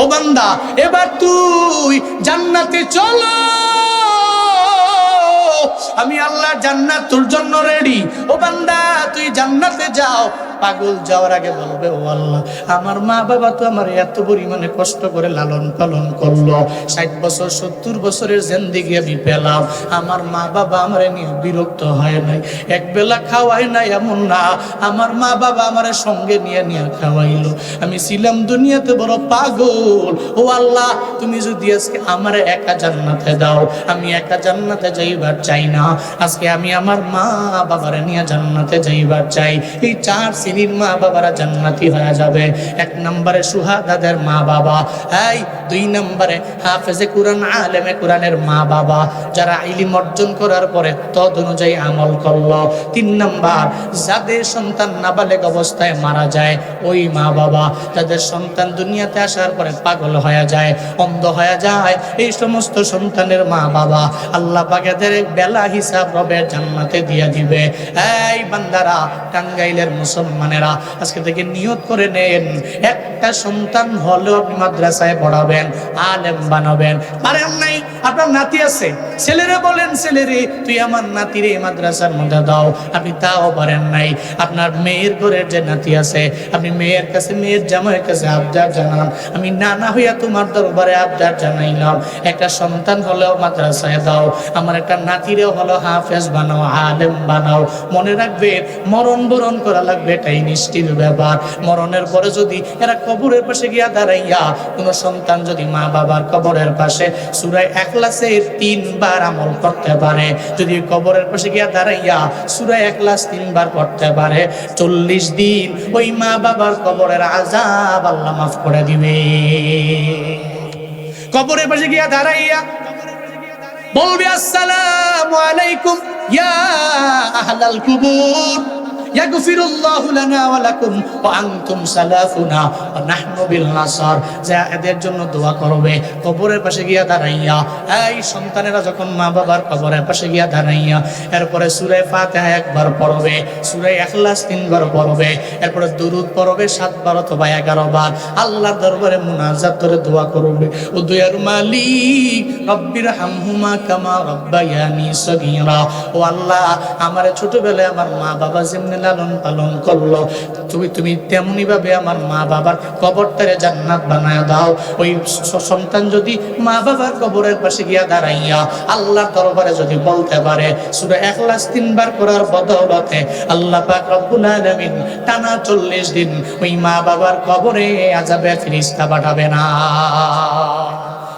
ও বান্দা, এবার তুই জান্নাতে চলো। আমি আল্লাহ জান্নাত তোর জন্য রেডি ও বান্দা, তুই জান্নাতে যাও। পাগল যাওয়ার আগে বলবে, ও আল্লাহ, আমার মা বাবা তো আমার এত পরিমাণে কষ্ট করে লালন পালন করল। ষাট বছর, সত্তর বছরের জেন্দিগি আমি পেলাম। আমার মা বাবা আমার নিয়ে বিরক্ত হয় নাই। এক বেলা খাওয়াই নাই এমন না। আমার মা বাবা আমার সঙ্গে নিয়ে নিয়ে খাওয়াইলো। আমি ছিলাম দুনিয়াতে বড় পাগল। ও আল্লাহ, তুমি যদি আজকে আমার একা জান্নাতে দাও, আমি একা জান্নাতে যাইবার চাই না। আজকে আমি আমার মা বাবারে নিয়ে জান্নাতে যাইবার চাই। এই চার শ্রেণির মা বাবারা জান্নাতি হয়ে যাবে। এক নম্বরে সুহাদাদের মা বাবা এই দুই নম্বরে হাফেজে কোরআন, আলেমে কোরআনের মা বাবা যারা ইলিম অর্জন করার পরে তদ অনুযায়ী আমল করল। তিন নম্বর, যাদের সন্তান নাবালেক অবস্থায় মারা যায়, ওই মা বাবা যাদের সন্তান দুনিয়াতে আসার পরে পাগল হয়ে যায়, অন্ধ হয়ে যায়, এই সমস্ত সন্তানের মা বাবা আল্লাহ পাকেদের বেলা হিসাব রবের জান্নাতে দিয়ে দিবে। এই বান্দারা টাঙ্গাইলের মুসলমানেরা আজকে থেকে নিয়ত করে নেন, একটা সন্তান হলেও আপনি মাদ্রাসায় পড়াবেন, আলেম বানাবেন। পারেন নাই? আপনার নাতি আছে? ছেলেরে বলেন, ছেলেরে, তুই আমার নাতিরে মাদ্রাসার মধ্যে দাও। আপনি তাও পারেন নাই। আপনার মেয়ের ঘরের যে নাতি আছে, আপনি মেয়ের কাছে, মেয়ের জামাইয়ের কাছে আবদার জানান। আমি নানা হইয়া তোমার দরবারে আবদার জানাইলাম। একটা সন্তান হলেও মাদ্রাসায় দাও। আমার একটা নাতিরেও হলো হাফেজ বানাও, আলেম বানাও। মনে রাখবে, মরণ বরণ করা লাগবে এটাই নিশ্চিত ব্যাপার মরণের পরে যদি এরা কবরের পাশে গিয়া দাঁড়াইয়া, কোন সন্তান যদি মা বাবার কবরের পাশে সুরায় একলাসে তিনবার আমল করতে পারে, যদি কবরের পাশে গিয়া দাঁড়াইয়া সুরায় একলাস তিনবার করতে পারে, চল্লিশ দিন ওই মা বাবার কবরের আজাব আল্লাহ মাফ করে দিবে। কবরের পাশে গিয়া দাঁড়াইয়া বলবে, আসসালামু আলাইকুম, ইয়া আহলাল কুবুর। এদের জন্য করবে, কবরের পাশে গিয়া মা বাবার পাশে গিয়া এরপরে একবার পড়বে তিনবার পড়বে, এরপরে দুরূদ পড়বে সাতবার অথবা 11 বার আল্লাহর দরবারে মুনাজাত ধরে দোয়া করবে, ও মালিক, রব্বির হামহুমা কামা ও আল্লাহ, আমার ছোটবেলায় আমার মা বাবা যেমনি লালন পালন করল। তুমি তুমি তেমনি ভাবে আমার মা বাবার কবরটারে জান্নাত বানায় দাও। ওই সন্তান যদি মা বাবার কবরের পাশে গিয়া দাঁড়াইয়া আল্লাহর দরবারে যদি বলতে পারে শুধু একলাস তিনবার করার বদৌলতে আল্লাহ পাক রব্বুল আলামিন টানা চল্লিশ দিন ওই মা বাবার কবরে আজাবে ফিরিস্তা পাঠাবে না।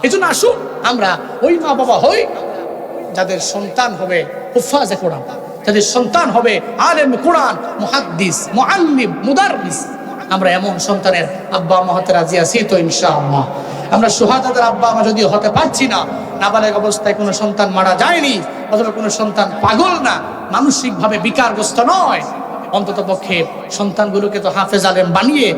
এই জন্য আসুন, আমরা ওই মা বাবা হই যাদের সন্তান হবে হুফাজে কোরআন যাদের সন্তান হবে আলেম কোরআন, মুহাদ্দিস, মুআল্লিম, মুদাররিস। আমরা এমন সন্তানের আব্বা, আম্মা হতে রাজি আছি তো ইনশাআল্লাহ। আমরা সুহাদাদের আব্বা, আম্মা যদি হতে পারছি না, নাবালেগ অবস্থায় কোনো সন্তান মারা যায়নি, অথবা কোনো সন্তান পাগল না, মানসিকভাবে বিকারগ্রস্ত নয়। অন্তত পক্ষে সন্তানগুলোকে তো হাফেজ আলেম বানিয়ে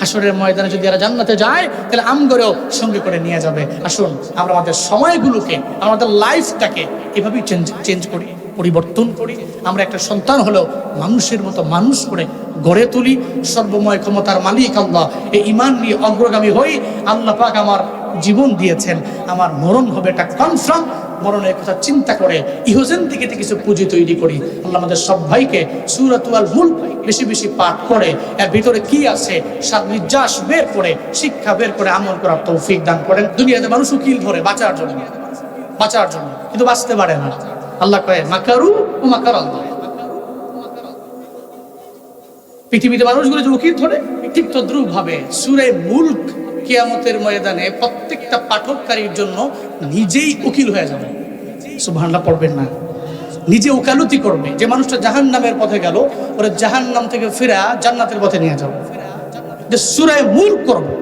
হাসরের ময়দানে যদি এরা জান্নাতে যায়, তাহলে আমগরেও সঙ্গে করে নিয়ে যাবে। আসুন, আমরা আমাদের সময়গুলোকে, আমাদের লাইফটাকে এভাবেই চেঞ্জ চেঞ্জ করি, পরিবর্তন করি। আমরা একটা সন্তান হলেও মানুষের মতো মানুষ করে গড়ে তুলি। সর্বময় ক্ষমতার মালিক আল্লাহ। এই ইমান নিয়ে অগ্রগামী হই। আল্লাহ পাক আমার জীবন দিয়েছেন। আমার মরণ হবে এটা কনফার্ম মরণের কথা চিন্তা করে ইহজেন থেকে কিছু পুঁজি তৈরি করি। আল্লাহ আমাদের সব ভাইকে সুরাতুয়াল মূল বেশি বেশি পাঠ করে, এর ভিতরে কি আছে সাত নির্যাস বের করে, শিক্ষা বের করে, আমল করার তৌফিক দান করেন। দুনিয়াতে মানুষ উকিল ধরে বাঁচার জন্য বাঁচার জন্য, কিন্তু বাঁচতে পারে না। আল্লাহ কয়ে, মাকারু ও মাকার পৃথিবীতে মানুষগুলো যে উকিল ধরে, ঠিক তদ্রুপ ভাবে সুরে মুল্ক কিয়ামতের ময়দানে প্রত্যেকটা পাঠককারীর জন্য নিজেই উকিল হয়ে যাবে। সুবহানাল্লাহ, পড়বেন না। নিজে উকালতি করবে। যে মানুষটা জাহান নামের পথে গেল, ওরা জাহান নাম থেকে ফিরা জান্নাতের পথে নিয়ে যাবে। যে সুরায় মূল করবে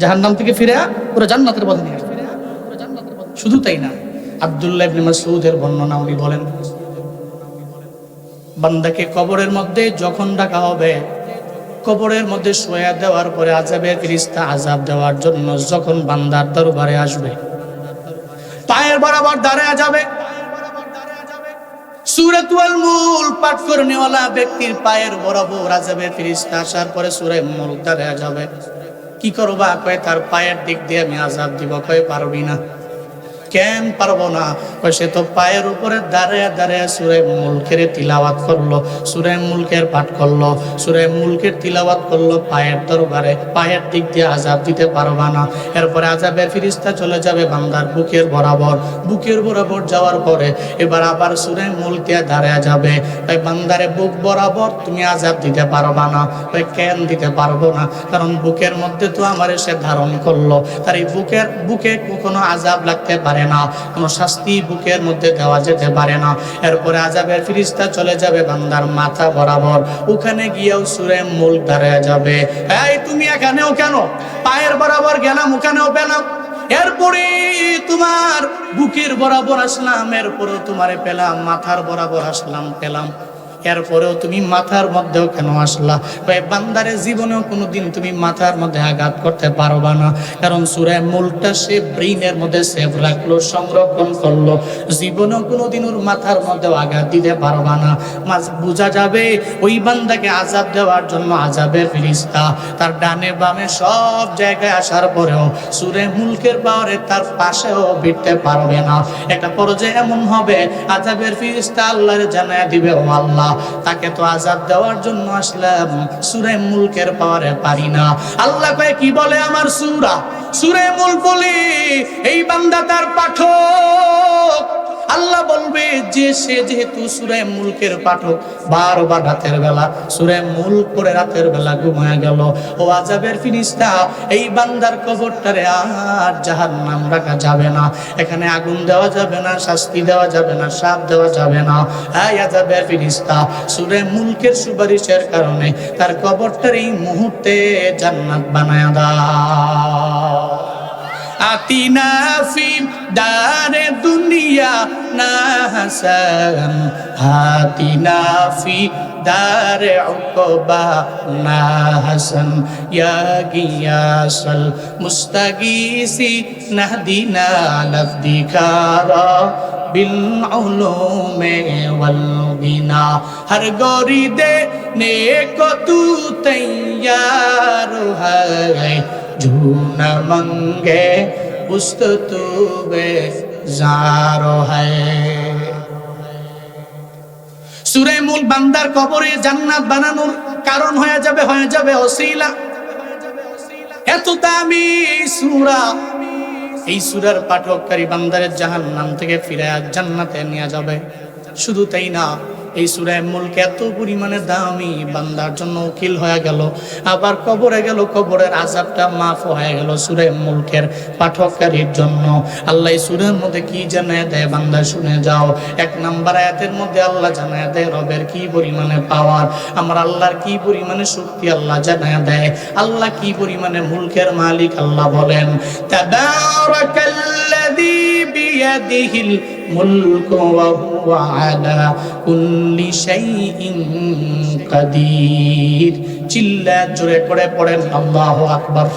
জাহান নাম থেকে ফিরে ওরা জান্নাতের পথে নিয়ে যাবে শুধু তাই না, আব্দুল্লাহ ইবনে মাসউদের বর্ণনা উনি বলেন, বান্দাকে কবরের মধ্যে যখন ডাকা হবে কবরের মধ্যে শোয়া দেওয়ার পরে আজাবে ফিরিস্তা আজাব দেওয়ার জন্য যখন বান্দার দরবারে আসবে, পায়ের বরাবর দাঁড়ায় যাবে। যাবে। কি করবা? কয়, তার পায়ের দিক দিয়ে আমি আজাব দিব। কয়, পারবি না। কেন পারব না? সে তো পায়ের উপরে দাঁড়িয়ে দাঁড়িয়ে সুরে মুলকের তিলাওয়াত করল, সুরে মুলকের পাঠ করল, সুরে মুলকের তিলাওয়াত করল, পায়ের দরবারে, পায়ের দিক দিয়ে আজাব দিতে পারবা না। এরপরে আজাবের ফিরিস্তা চলে যাবে বান্দার বুকের বরাবর। বুকের বরাবর যাওয়ার পরে এবার আবার সুরে মুল দিয়ে দাঁড়িয়ে যাবে। তাই বান্দারে বুক বরাবর তুমি আজাব দিতে পারবা না, তাই কেন দিতে পারব না? কারণ বুকের মধ্যে তো আমার সে ধারণ করল। তার এই বুকের, বুকে কখনো আজাব লাগতে পারে না। কোনো শাস্তি বুকের মধ্যে দেওয়া যেতে পারে না। এরপরে আজাবের ফিরিস্তা চলে যাবে বান্দার মাথা বরাবর। ওখানে গিয়েও সুরে মূল দাঁড়ায় যাবে। এই, তুমি এখানেও কেন? পায়ের বরাবর গেলাম, ওখানেও পেলাম। এরপরে তোমার বুকের বরাবর আসলাম এরপরে তোমারে পেলাম, মাথার বরাবর আসলাম, পেলাম। এরপরেও তুমি মাথার মধ্যেও কেন আসলা? ভাই বান্দারে জীবনেও কোনোদিন তুমি মাথার মধ্যে আঘাত করতে পারবা না। কারণ সুরায় মূলটা সে ব্রেইনের মধ্যে সেভ রাখল, সংরক্ষণ করল। জীবনেও কোনোদিন ওর মাথার মধ্যেও আঘাত দিতে পারবা না। মাঝ, বোঝা যাবে ওই বান্দাকে আজাদ দেওয়ার জন্য আজাবের ফিরিস্তা তার ডানে বামে সব জায়গায় আসার পরেও সুরে মুলকের পাওয়ারে তার পাশেও ভিড়তে পারবে না। একটা পর্যায়ে এমন হবে, আজাবের ফিরিস্তা আল্লাহর জানায় দিবে, ও আল্লাহ। তাকে তো আজাব দেওয়ার জন্য আসলাম। সুরে মুলকের পাওয়ারে পারি না। আল্লাহ কয়ে, কি বলে আমার সুরা? সুরে মুল বলি, এই বান্দা তার পাঠক আল্লাহ বলবে, যে সে যেহেতু সুরে মুলকের পাঠক, বারবার রাতের বেলা সুরে মুল করে রাতের বেলা ঘুমায় গেল। ও আজাবের ফিরিস্তা, এই বান্দার কবরটারে আর জাহার নাম রাখা যাবে না। এখানে আগুন দেওয়া যাবে না, শাস্তি দেওয়া যাবে না, সাপ দেওয়া যাবে না। এই আজাবের ফিরিস্তা সুরে মুলকের সুপারিশের কারণে তার কবরটার এই মুহূর্তে জান্নাত বানায় দাও। আতিনা ফি দারে দুনিয়া না হাসান হাতিনা ফি دار عقبا نا حسن یا گیاس المستغیثی نهدنا لفدکارا بالعلوم والغنا ہر گوری دے نیک تو تیار ہے झूठ न मंगे उस्त तू সুরে মূল বান্দার কবরে জান্নাত বানানোর কারণ হয়ে যাবে হয়ে যাবে অশিলা। এত দামি সুরা। এই সুরার পাঠককারী বান্দারের জাহান্নাম থেকে ফিরে জান্নাতে নিয়ে যাবে। শুধু তাই না এই সুরায় মুলক এত পরিমাণে দামি, বান্দার জন্য উকিল হয়ে গেল। আবার কবরে গেল, কবরের আজাবটা মাফ হয়ে গেল সুরে মুলকের পাঠককারীর জন্য। আল্লাহ এই সুরের মধ্যে কি জানায় দেয় বান্দা, শুনে যাও। এক নাম্বার আয়াতের মধ্যে আল্লাহ জানায় দেয়, রবের কি পরিমাণে পাওয়ার, আমার আল্লাহর কি পরিমাণে শক্তি আল্লাহ জানায় দেয়। আল্লাহ কি পরিমাণে মুলকের মালিক আল্লাহ বলেন, তাবারাকাল্লাযী বিয়াদিহিল ওয়া হুয়া আলা কুল্লি শাইইন কাদির। চিল্লা, জোরে করে পড়েন, আল্লাহু আকবার।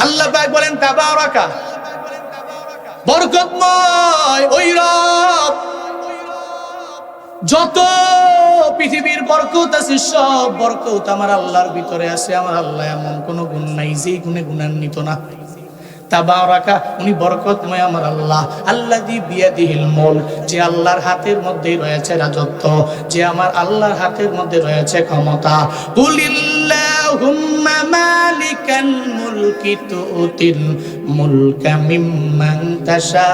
আল্লাহ পাক বলেন, তাবারাকা। বরকতময় ওই রব। যত পৃথিবীর বরকত আছে, সব বরকত আমার আল্লাহর ভিতরে আছে। আমার আল্লাহ এমন কোনো গুণ নাই যেই গুণে গুণান্বিত না। তাবারাকা, উনি বরকতময় আমার আল্লাহ। আল্লাহ দি বিয়াদিহিল মুল যে আল্লাহর হাতের মধ্যেই রয়েছে রাজত্ব, যে আমার আল্লাহর হাতের মধ্যে রয়েছে ক্ষমতা। কুলিল্লাহুম্মা মালিকাল মুলকি তুতিল মুলকা মিম্মান তাশা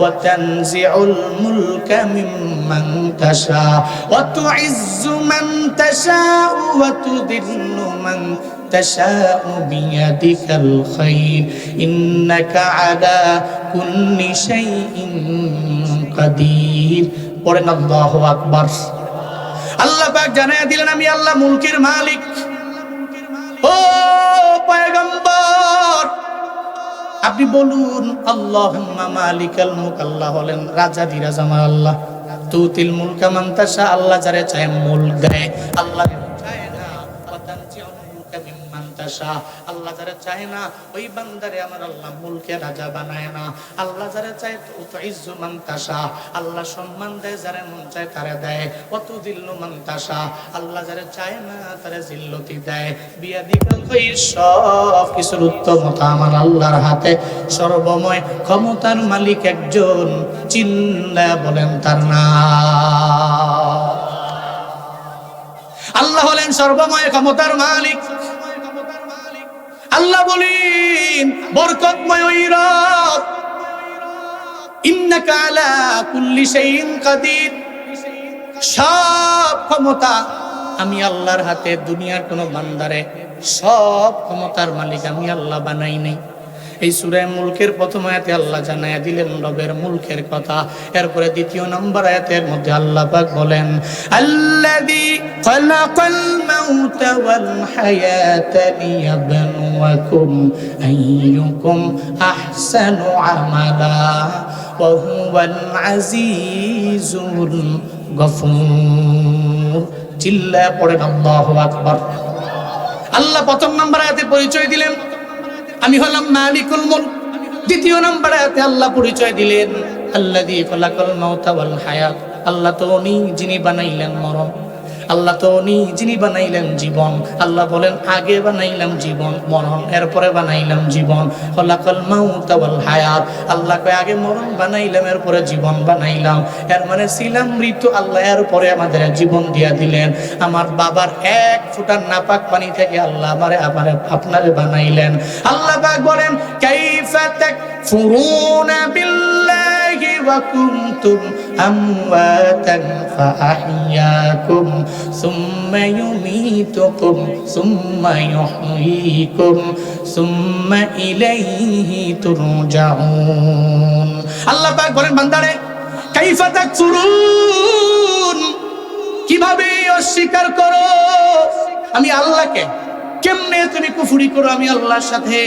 ওয়া তানজিউল মুলকা মিম্মান তাশা ওয়া তুইজ্জু মান তাশা ওয়া তুদিল্লু মান تشاء بيدك الخير إنك على كل شيء قدير পড়েন আল্লাহু আকবার আল্লাহ পাক জানায় দিলেন আমি আল্লাহ মুলকের মালিক ও পয়গম্বর, আপনি বলুন আল্লাহ মালিকাল মুলক, আল্লাহ হলেন রাজা দিরাজ আমার আল্লাহ। তুতিল মুলকা মান্তাসা আল্লাহ যারে চায় মুল দেয়, আল্লাহ মিম্মান আল্লাহ যারা চায় না, ওই বান্দারে আমার আল্লাহ মুলকে রাজা বানায় না। আল্লাহ যারা চায় তো ইজ্জু মান আল্লাহ সম্মান দেয় যারা মন চায় তারা দেয়। অত দিল্লু মান তাশা। আল্লাহ যারা চায় না, তারা জিল্লতি দেয়। বিয়া দিকাল সব কিছুর উত্তমতা আমার আল্লাহর হাতে। সর্বময় ক্ষমতার মালিক একজন, চিল্লা বলেন তার না আল্লাহ হলেন সর্বময় ক্ষমতার মালিক। আল্লাহ বলেন, বরকতময় ওই রব। ইন্নাকা আলা কুল্লি শাইইন কাদির। সব ক্ষমতা আমি আল্লাহর হাতে, দুনিয়ার কোনো বান্দারে, সব ক্ষমতার মালিক আমি আল্লাহ বানাই নাই। এই সুরায় মুলকের প্রথম আয়াতে আল্লাহ জানায়া দিলেন, রবের মুলকের কথা। এরপরে দ্বিতীয় নম্বর আয়াতের মধ্যে আল্লাহ পাক বলেন আল্লাহ প্রথম নম্বর আয়াতে পরিচয় দিলেন। আমি হলাম মালিকুল মুলক। দ্বিতীয় নম্বর আয়াতে আল্লাহ পরিচয় দিলেন, আল্লাযী খালাকাল মাউতা ওয়াল হায়াত। আল্লাহ তো উনি যিনি বানাইলেন মরণ। আল্লাহ তো যিনি বানাইলেন জীবন। আল্লাহ বলেন, আগে বানাইলাম জীবন, মরণ, এরপরে বানাইলাম জীবন। হলাকল মাউতা ওয়াল হায়াত। আল্লাহ কয়, আগে মরণ বানাইলাম, এরপরে জীবন বানাইলাম। এর মানে ছিলাম মৃত্যু, আল্লাহ এরপরে আমাদের জীবন দিয়া দিলেন। আমার বাবার এক ফুটার নাপাক পানি থেকে আল্লাহ আমারে আমারে, আপনারে বানাইলেন। আল্লাহ বলেন, কাইফা তাকফুরুনা বিল্লাহি কুনতুম আমওয়াতান ফাআহইয়াকুম সুম্মা ইউমীতুকুম সুম্মা ইউহয়ীকুম সুম্মা ইলাইহি তুরজাউন। আল্লাহ পাক বলেন, বান্দারে, কাইফা তাকফুরুন? কীভাবে অস্বীকার করো? আমি আল্লাহকে কেমনে তুমি কুফুরি করো? আমি আল্লাহর সাথে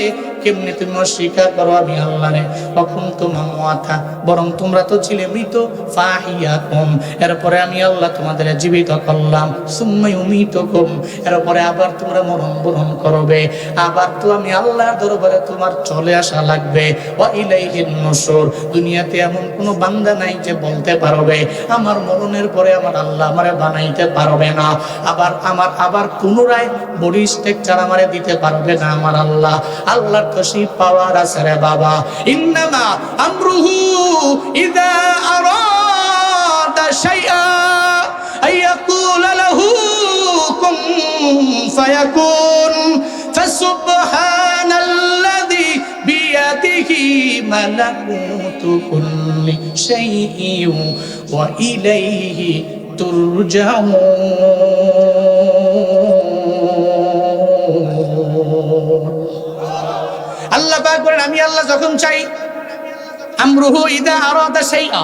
কেমনে তুমি অস্বীকার করো? আমি আল্লাহরে কখন তোমার মাথা বরং তোমরা তো ছিলে মৃত। ফাহিয়া কম এরপরে আমি আল্লাহ তোমাদের জীবিত করলাম। সুম্মাই উমিত কম এরপরে আবার তোমরা মরণ বরণ করবে। আবার তো আমি আল্লাহর দরবারে তোমার চলে আসা লাগবে। ও ইলাইহিন নসর। দুনিয়াতে এমন কোনো বান্দা নাই যে বলতে পারবে, আমার মরণের পরে আমার আল্লাহ আমারে বানাইতে পারবে না। আবার আমার, আবার পুনরায় বডি স্ট্রাকচার আমারে দিতে পারবে না আমার আল্লাহ। আল্লাহর সেই পাওয়ার আছে রে বাবা। ইন্নামা আমরুহু ইদা আরাদা শাইআ আইয়াকুল লাহু কুন ফায়াকুন। ফাসুবহানাল্লাযী বিয়াদিহি মালাকুতু কুল্লি শাইইন ওয়া ইলাইহি তুরজাউন। আল্লাহ করেন, আমি আল্লাহ যখন চাই, আমরুহু ইদা আরাদা শাইআ।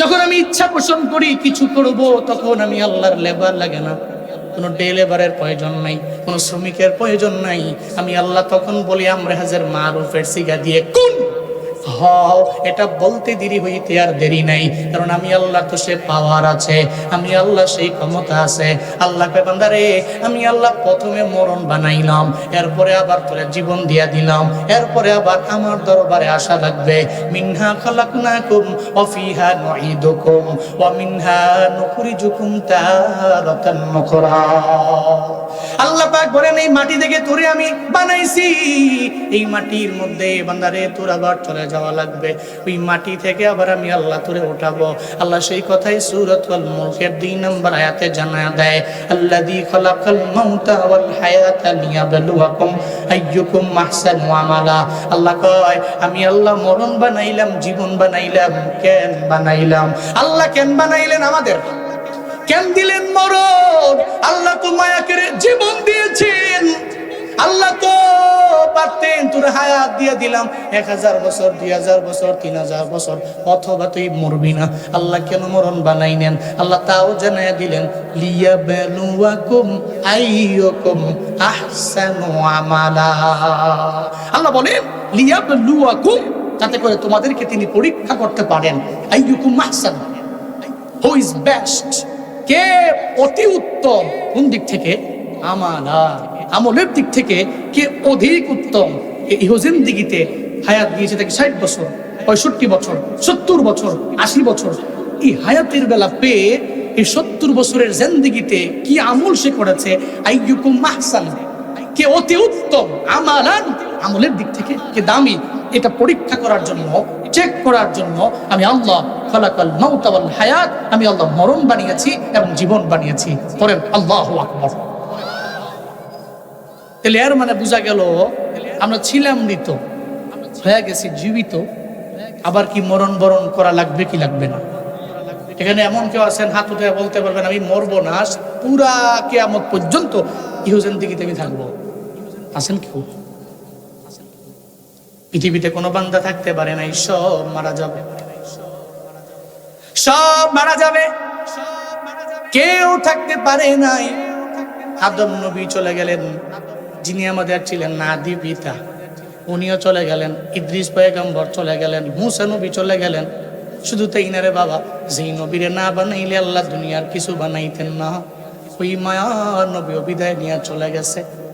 যখন আমি ইচ্ছা পোষণ করি, কিছু করব, তখন আমি আল্লাহর লেবার লাগে না। কোনো ডে লেবারের প্রয়োজন নাই, কোনো শ্রমিকের প্রয়োজন নাই। আমি আল্লাহ তখন বলি, আমরা হাজার মারুফের সিগা দিয়ে কোন হও, এটা বলতে দেরি হইতে আর দেরি নাই, কারণ আমি আল্লাহ তো সে পাওয়ার আছে, আমি আল্লাহ সেই ক্ষমতা আছে। আল্লাহ বান্দারে, আমি আল্লাহ প্রথমে মরণ বানাইলাম, এরপরে আবার তোরে জীবন দিয়া দিলাম, এরপরে আবার আমার দরবারে আসা লাগবে। মিনহা খালাকনাকুম ওয়া ফিহা নুঈদুকুম ওয়া মিনহা নুখরিজুকুম তারাতান নুখরা আল্লাহ পাক বলেন, এই মাটি থেকে তোরে আমি বানাইছি। এই মাটির মধ্যে বান্দারে, তোর আবার চলে যাওয়া লাগবে। ওই মাটি থেকে আবার আমি আল্লাহ তোরে উঠাবো। আল্লাহ সেই কথাই সূরাতুল মুলকের দুই নম্বর আয়াতে জানা দেয় আল্লাহ বানাইলাম, জীবন বানাইলাম, কেন বানাইলাম? আল্লাহ কেন বানাইলেন কেন দিলেন মরণ? আল্লাহ জীবন দিয়েছেন। আল্লাহ তো পারতেন, তোর হায়াত দিয়ে দিলাম। এক হাজার বছর, দুই হাজার বছর, তিন হাজার বছর, অথবা তুই মরবি না। আল্লাহ কেন মরণ বানাই নেন? আল্লাহ তাও জানাই দিলেন লিয়া বেলুয়াকুম আইয়কুম আহসানু আমালা। আল্লাহ বলেন লিয়া বেলুয়াকুম যাতে করে তোমাদেরকে তিনি পরীক্ষা করতে পারেন। আইয়কুম আহসান হু ইজ বেস্ট কে অতি উত্তম? কোন দিক থেকে? আমালা। আমলের দিক থেকে কে অধিক উত্তম? ইহজেন দিগিতে হায়াত দিয়েছে তাকে ষাট বছর, পঁয়ষট্টি বছর, সত্তর বছর, আশি বছর। এই হায়াতের বেলা পেয়ে এই সত্তর বছরের জেন্দিগিতে কি আমল সে করেছে? কে অতি উত্তম? আমালান। আমলের দিক থেকে কে দামি? এটা পরীক্ষা করার জন্য চেক করার জন্য আমি আল্লাহ খলাকাল মাউত ওয়াল হায়াত, আমি আল্লাহ মরণ বানিয়েছি এবং জীবন বানিয়েছি। পড়েন আল্লাহ আকবার। তাহলে এর মানে বোঝা গেল আমরা ছিলাম মৃত হয়ে গেছি জীবিত, আবার কি মরণ বরণ করা লাগবে কি লাগবে না? এখানে এমন কেউ আছেন, হাত উঠে বলতে পারবেন, আমি মরবো না পুরা কেয়ামত পর্যন্ত ইহুজেন দিকে আমি থাকব। আছেন কেউ? পৃথিবীতে কোনো বান্দা থাকতে পারে নাই, সব মারা যাবে। সব মারা যাবে। কেউ থাকতে পারে নাই। আদম নবী চলে গেলেন। যিনি আমাদের ছিলেন নাদি পিতা, উনিও চলে গেলেন, ইদ্রিস পয়গম্বর চলে গেলেন, মুসা নবী চলে গেলেন। শুধু তাই না রে বাবা, যেই নবীরে না বানাইলে আল্লাহ দুনিয়ার কিছু বানাইতেন না। ওই মায়া নবীও বিদায় নিয়ে চলে গেছে।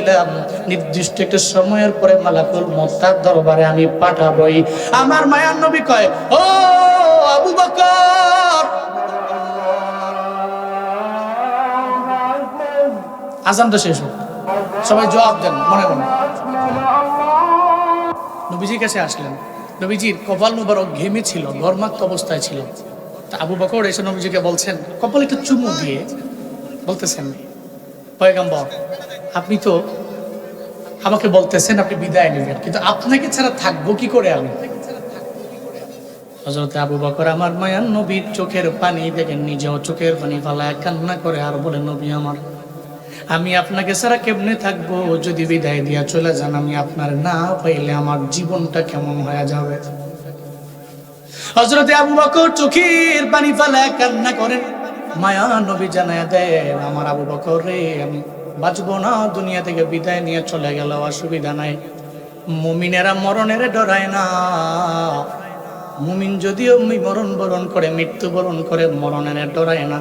দিলাম নির্দিষ্ট একটা সময়ের পরে মালাকুল মোত্তার দরবারে আমি পাঠাবই। আমার মায়ার নবী কয়, ও আবু বকর! আজানটা শেষ হোক। সবাই জবাব দেন, মনে মনে। নবীজির কাছে আসলেন। নবীজির কপাল মুবারক ঘেমে ছিল, গরমাক্ত অবস্থায় ছিল। তা আবু বকর এসে নবীজিকে বলছেন, কপাল একটু চুমু দিয়ে বলতেছেন, পয়গাম্বর আপনি তো আমাকে বলতেছেন আপনি বিদায় নেবেন, কিন্তু আপনাকে ছাড়া থাকব কি করে আমি? হজরত আবু বকর আমার মায়ান নবীর চোখের পানি দেখেন নিজেও চোখের পানি ফালায় কান্না করে আর বলে, নবী আমার, আমি আপনাকে ছাড়া কেমনে থাকব? যদি বিদায় দিয়া চলে যান, আমি আপনার না পাইলে আমার জীবনটা কেমন হয়ে যাবে? হজরতে আবু বকর চোখের পানি ফালায় কান্না করেন। মায়া নবী জানায় দেন, আমার আবু বকর রে, আমি বাঁচবো না, দুনিয়া থেকে বিদায় নিয়ে চলে গেল, অসুবিধা নাই। মুমিনেরা মরণের ডরায় না। মুমিন যদিও মরণ বরণ করে, মৃত্যু বরণ করে, মরণের ডরায় না।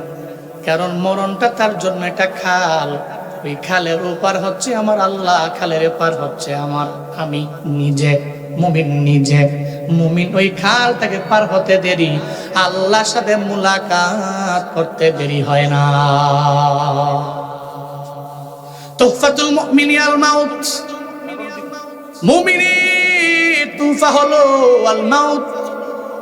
কারণ মরণটা তার জন্য একটা খাল। ওই খালের ওপার হচ্ছে আমার আল্লাহ, খালের এপার হচ্ছে আমার, আমি নিজে, মুমিন নিজে। মুমিন ওই খালটাকে পার হতে দেরি, আল্লাহর সাথে মুলাকাত করতে দেরি হয় না। তোফাতুল মুমিনি আল মাউত। মুমিনের তুফা হলো আল মাউত।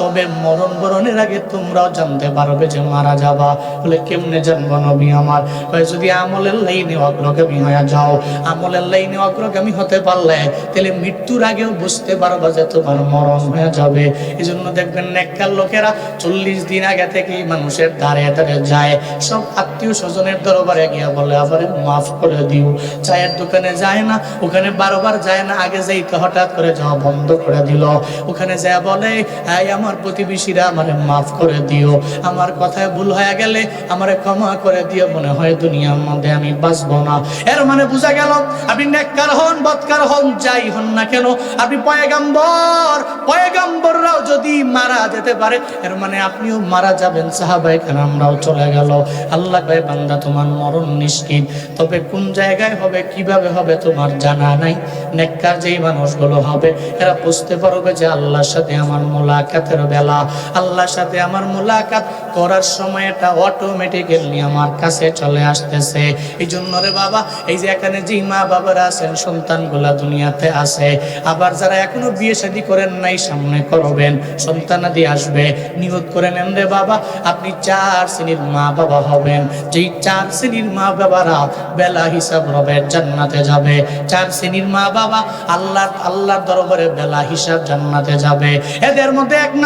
তবে মরণ বরণের আগে তোমরাও জানতে পারবে যে মারা যাবা। বলে, কেমনে জানব নবী আমার? যদি আমলের লাইনে অগ্রগামী হয়ে যাও, আমলের লাইনে অগ্রগামী হতে পারলে তাহলে মৃত্যুর আগেও বুঝতে পারবা যে তোমার মরণ হয়ে যাবে। এই জন্য দেখবেন নেককার লোকেরা চল্লিশ দিন আগে থেকেই মানুষের ধারে ধারে যায়। সব আত্মীয় স্বজনের দরবারে গিয়া বলে আবার মাফ করে দিও। চায়ের দোকানে যায় না, ওখানে বারবার যায় না। আগে যাইতে হঠাৎ করে যাওয়া বন্ধ করে দিল। ওখানে যায় বলে আমার আমার প্রতিবেশীরা আমারে মাফ করে দিও। আমার কথায় ভুল হয়ে গেলে আমারে ক্ষমা করে দিও। মনে হয় দুনিয়ার মধ্যে আমি বাঁচবো না। এর মানে বোঝা গেল, আপনি নেককার হন, বৎকার হন, যাই হন না কেন, আপনি পয়গাম্বর, পয়গাম্বররাও যদি মারা যেতে পারে, এর মানে আপনিও মারা যাবেন সাহাবাই আমরাও চলে গেল। আল্লাহ কয়, বান্দা, তোমার মরণ নিশ্চিত। তবে কোন জায়গায় হবে, কীভাবে হবে, তোমার জানা নাই। নেককার যেই মানুষগুলো হবে, এরা বুঝতে পারবে যে আল্লাহর সাথে আমার মোলাকাতের বেলা। আল্লাহর সাথে আমার মোলাকাত করার সময় এটা অটোমেটিক্যালি আমার কাছে চলে আসতেছে। এই জন্য রে বাবা, এই যে এখানে যে মা বাবারা আছেন, সন্তানগুলা দুনিয়াতে আছে। আবার যারা এখনও বিয়ে শাদী করেন নাই, সামনে করবেন, সন্তানাদি আসবে। নিয়োগ করে নেন রে বাবা, আপনি চার শ্রেণির মা বাবা হবেন। যেই চার শ্রেণির মা বাবারা বেলা হিসাব রবের জান্নাতে যাবে। চার শ্রেণির মা বাবা আল্লাহ, আল্লাহর দরবারে বেলা হিসাব জান্নাতে যাবে। এদের মধ্যে এক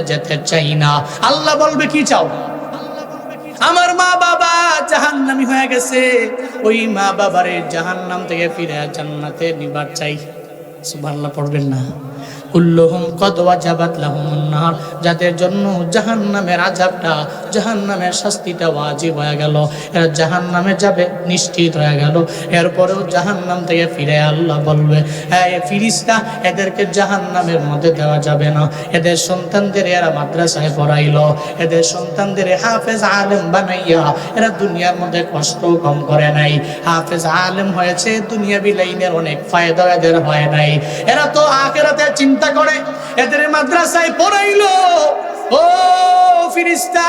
যেতে চাই না। আল্লাহ বলবে, কি চাও? আমার মা বাবা জাহান্নামি হয়ে গেছে। ওই মা বাবারে জাহান্নাম থেকে ফিরে জান্নাতে নিবার চাই। সুবহানাল্লাহ, পড়বেন না। কুল্লুহুম কদ ওয়াজাবাত লাহুমুন যাদের জন্য জাহান্নামের আযাবটা, জাহান্নামের শাস্তিটা ওয়াজিব হয়ে গেল, এরা জাহান্নামে যাবে, নিশ্চিত হয়ে গেল। এরপরেও জাহান্নাম থেকে ফিরে আল্লাহ বলবে হ্যাঁ ফিরিস্তা, এদেরকে জাহান্নামের মধ্যে দেওয়া যাবে না। এদের সন্তানদের এরা মাদ্রাসায় পড়াইলো, এদের সন্তানদের হাফেজ আলেম বানাইয়া এরা দুনিয়ার মধ্যে কষ্ট কম করে নাই। হাফেজ আলেম হয়েছে দুনিয়া বিলাইনের অনেক ফায়দা এদের হয় নাই। এরা তো আখেরাতে চিন্তা করে। এদের মাদ্রাসায় পড়াইলো। ও ফিরিস্তা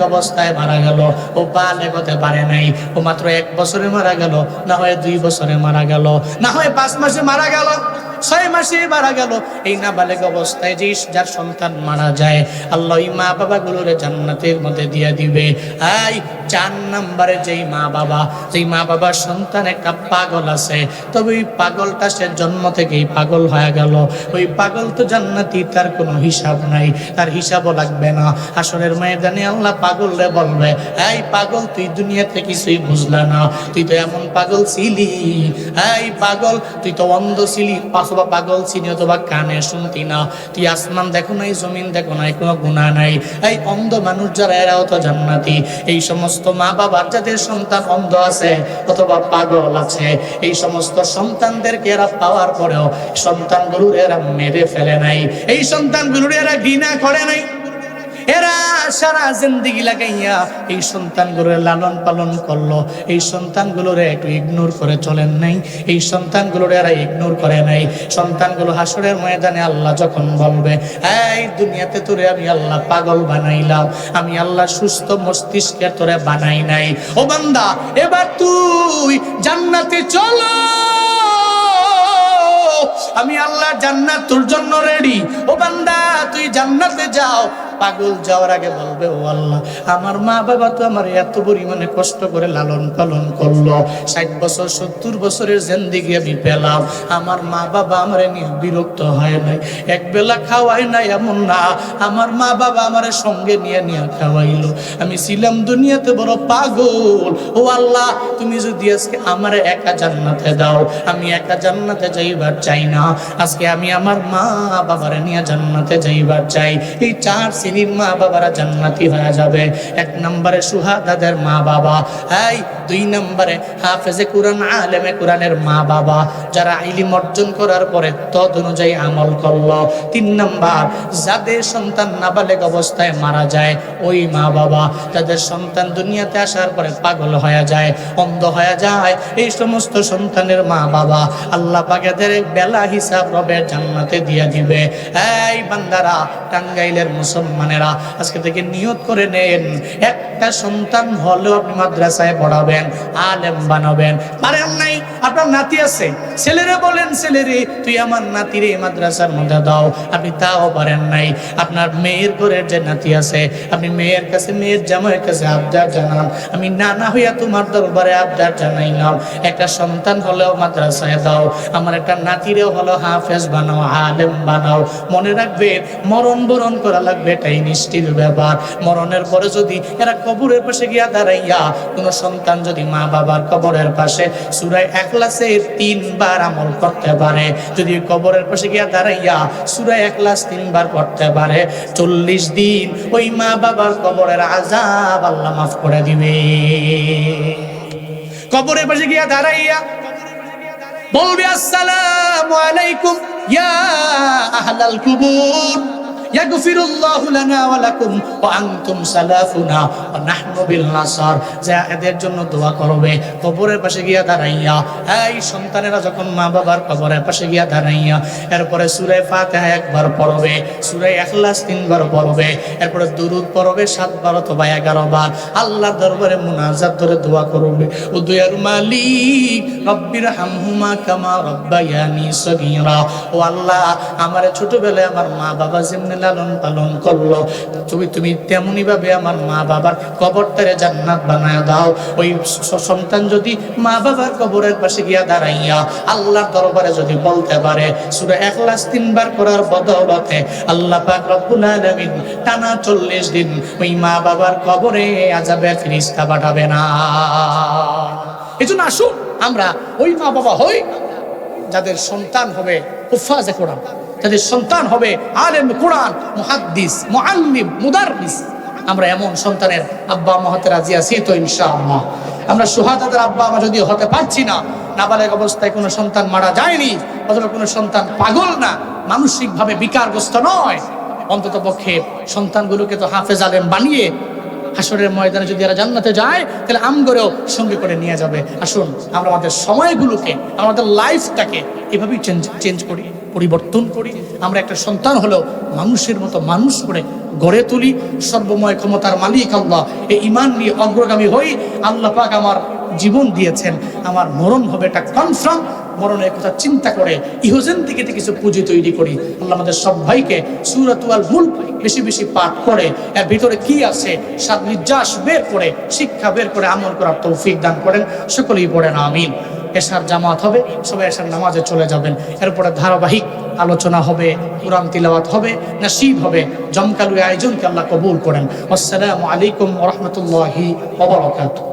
অবস্থায় মারা গেল। ও বালেগ হতে পারে নাই। ও মাত্র এক বছরে মারা গেল, না হয় দুই বছরে মারা গেল, না হয় পাঁচ মাসে মারা গেল, ছয় মাসে মারা গেল। এই না নাবালেগ অবস্থায় যে যার সন্তান মারা যায়, আল্লাহ মা বাবা গুলোরে জান্নাতের মধ্যে দিয়ে দিবে। এই চার নম্বরে যেই মা বাবা, যেই মা বাবার সন্তান একটা পাগল আছে, তবে ওই পাগলটা সে জন্ম থেকেই পাগল হয়ে গেল। ওই পাগল তো জান্নাতি, তার কোনো হিসাব নাই, তার হিসাবও লাগবে না। আসরের ময়দানে আল্লাহ পাগল রে বলবে, এই পাগল, তুই দুনিয়াতে কিছুই বুঝলা না। তুই তো এমন পাগল ছিলি। এই পাগল, তুই তো অন্ধ ছিলি। অথবা পাগল ছিলি, অথবা কানে শুনতি না। তুই আসমান দেখো নাই, জমিন দেখো নাই, কোনো গুণা নাই। এই অন্ধ মানুষ যারা, এরাও তো জান্নাতি। এই সমস্ত মা বাবার যাদের সন্তান অন্ধ আছে অথবা পাগল আছে। এই সমস্ত সন্তানদেরকে এরা পাওয়ার পরেও সন্তানগুলোর এরা মেরে ফেলে নাই। এই সন্তানগুলোর এরা ঘৃণা করে নাই। এরা সারা জিন্দিগি লাগাইয়া এই সন্তানগুলোর লালন পালন করল। এই সন্তানগুলোর একটু ইগনোর করে চলেন নাই। এই সন্তানগুলোর এরা ইগনোর করে নাই। সন্তানগুলো হাসরের ময়দানে আল্লাহ যখন বলবে, এই দুনিয়াতে তোরে আমি আল্লাহ পাগল বানাইলাম। আমি আল্লাহ সুস্থ মস্তিষ্কে তোরে বানাই নাই। ও বান্দা, এবার তুই জান্নাতে চলো। আমি আল্লাহ জান্নাত তোর জন্য রেডি ও বান্দা, তুই জান্নাতে যাও। পাগল যাওয়ার আগে বলবে, ও আল্লাহ, আমার মা বাবা তো আমার এত পরিমাণে কষ্ট করে লালন পালন করল। ষাট বছর, সত্তর বছরের জেন্দিগি আমি পেলাম। আমার মা বাবা আমার নিয়ে বিরক্ত হয় নাই এক বেলা খাওয়াই নাই এমন না। আমার মা বাবা আমার সঙ্গে নিয়ে নিয়ে খাওয়াইলো। আমি ছিলাম দুনিয়াতে বড় পাগল। ও আল্লাহ, তুমি যদি আজকে আমার একা জান্নাতে দাও, আমি একা জান্নাতে যাইবার চাই না। আজকে আমি আমার মা বাবার নিয়ে জান্নাতে যাইবার চাই। এই চার শ্রেণির মা বাবারা জান্নাতি হয়ে যাবে। এক নম্বরে সুহাদাদের মা বাবা। এই দুই নম্বরে হাফেজে কোরআন, আলেমে কোরআনের মা বাবা। যারা ইলিম অর্জন করার পরে তদ অনুযায়ী আমল করল। তিন নম্বর, যাদের সন্তান নাবালেগ অবস্থায় মারা যায়, ওই মা বাবা। যাদের সন্তান দুনিয়াতে আসার পরে পাগল হয়ে যায়, অন্ধ হয়ে যায়, এই সমস্ত সন্তানের মা বাবা আল্লাহ পাকেদের বেলা হিসাব রবের জান্নাতে দিয়ে দিবে। এই বান্দারা টাঙ্গাইলের মুসলমানেরা আজকে থেকে নিয়ত করে নেন, একটা সন্তান হলেও আপনি মাদ্রাসায় পড়াবেন, আলেম বানাবেন। পারেন নাই? আপনার নাতি আছে? ছেলেরে বলেন, ছেলেরে, তুই আমার নাতিরে মাদ্রাসার মধ্যে দাও। আপনি তাও পারেন নাই। আপনার মেয়ের ঘরের যে নাতি আছে, আপনি মেয়ের কাছে, মেয়ের জামাইয়ের কাছে আবদার জানান। আমি নানা হইয়া তোমার দরবারে আবদার জানাইলাম। একটা সন্তান হলেও মাদ্রাসায় দাও। আমার একটা নাতিরেও হলো হাফেজ বানাও, আলেম বানাও। মনে রাখবে, মরণ বরণ করা লাগবে এটাই নিষ্ঠির ব্যাপার মরণের পরে যদি এরা কবরের পাশে গিয়া দাঁড়াইয়া, কোন সন্তান যদি মা বাবার কবরের পাশে সুরায় একলাসে তিনবার আমল করতে পারে, যদি কবরের পাশে গিয়া দাঁড়াইয়া সুরায় একলাস তিনবার করতে পারে, চল্লিশ দিন ওই মা বাবার কবরের আজাব আল্লাহ মাফ করে দিবে। কবরের পাশে গিয়া দাঁড়াইয়া বলবে, আসসালামু আলাইকুম, ইয়া আহলাল কুবুর। এদের জন্য করবে, কবরের পাশে গিয়া দাঁড়াইয়া। যখন মা বাবার পাশে গিয়া এরপরে একবার পড়বে তিনবার পড়বে, এরপরে দুরূদ পড়বে সাতবার অথবা এগারো বার আল্লাহর দরবারে মুনাজাত ধরে দোয়া করবে ও মালিক, রব্বির হামহুমা কামা ও আল্লাহ, আমার ছোটবেলায় আমার মা বাবা যেমনি লালন পালন করল। তুমি তুমি তেমনি ভাবে আমার মা বাবার কবরটারে জান্নাত বানায় দাও। ওই সন্তান যদি মা বাবার কবরের পাশে গিয়া দাঁড়াইয়া আল্লাহর দরবারে যদি বলতে পারে, সূরা ইখলাস তিনবার করার বদৌলতে আল্লাহ পাক রব্বুল আলামিন টানা চল্লিশ দিন ওই মা বাবার কবরে আজাবে ফিরিস্তা পাঠাবে না। এই জন্য আসুন, আমরা ওই মা বাবা হই যাদের সন্তান হবে উফাজে কোরআন যাদের সন্তান হবে আলেম কোরআন, মুহাদ্দিস, মুআল্লিম, মুদাররিস। আমরা এমন সন্তানের আব্বা, আম্মা হতে রাজি আছি তো ইনশাআল্লাহ। আমরা সুহাদাদের আব্বা, আম্মা যদি হতে পারছি না, নাবালেগ অবস্থায় কোনো সন্তান মারা যায়নি, অথবা কোনো সন্তান পাগল না, মানসিকভাবে বিকারগ্রস্ত নয়। অন্তত পক্ষে সন্তানগুলোকে তো হাফেজ আলেম বানিয়ে হাসরের ময়দানে যদি এরা জান্নাতে যায়, তাহলে আমগরেও সঙ্গে করে নিয়ে যাবে। আসুন, আমরা আমাদের সময়গুলোকে, আমাদের লাইফটাকে এভাবেই চেঞ্জ চেঞ্জ করি। পরিবর্তন করি। আমরা একটা সন্তান হলেও মানুষের মতো মানুষ করে গড়ে তুলি। সর্বময় ক্ষমতার মালিক আল্লাহ। এই ইমান নিয়ে অগ্রগামী হই। আল্লাহ পাক আমার জীবন দিয়েছেন। আমার মরণ হবে এটা কনফার্ম মরণের কথা চিন্তা করে ইহোজেন থেকে কিছু পুঁজি তৈরি করি। আল্লাহ আমাদের সব ভাইকে সুরাতুয়াল ভুল বেশি বেশি পাঠ করে। এর ভিতরে কি আছে? সাত নির্যাস বের করে, শিক্ষা বের করে আমল করার তৌফিক দান করেন। সকলেই পড়েন, আমিন। এশার জামাত হবে, সবাই এসার নামাজে চলে যাবেন। এরপরে ধারাবাহিক আলোচনা হবে, কোরআন তিলাওয়াত হবে নাসিদ হবে, জমকালু আয়োজনকে আল্লাহ কবুল করেন। আসসালামু আলাইকুম রহমতুল্লাহি ওবরাকাতুহ